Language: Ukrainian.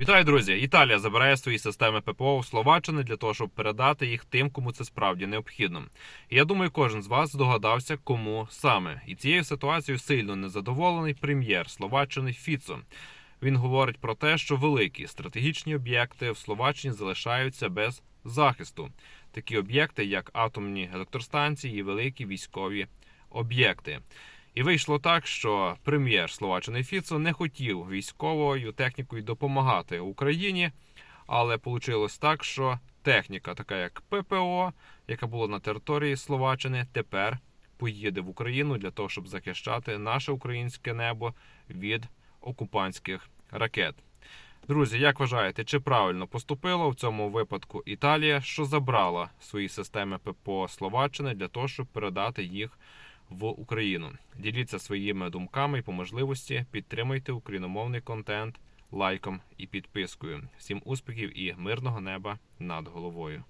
Вітаю, друзі! Італія забирає свої системи ППО у Словаччини для того, щоб передати їх тим, кому це справді необхідно. Я думаю, кожен з вас здогадався, кому саме. І цією ситуацією сильно незадоволений прем'єр Словаччини Фіцо. Він говорить про те, що великі стратегічні об'єкти в Словаччині залишаються без захисту. Такі об'єкти, як атомні електростанції і великі військові об'єкти. І вийшло так, що прем'єр Словаччини Фіцо не хотів військовою технікою допомагати Україні, але вийшло так, що техніка, така як ППО, яка була на території Словаччини, тепер поїде в Україну для того, щоб захищати наше українське небо від окупантських ракет. Друзі, як вважаєте, чи правильно поступила в цьому випадку Італія, що забрала свої системи ППО Словаччини для того, щоб передати їх в Україну? Діліться своїми думками і по можливості підтримуйте україномовний контент лайком і підпискою. Всім успіхів і мирного неба над головою.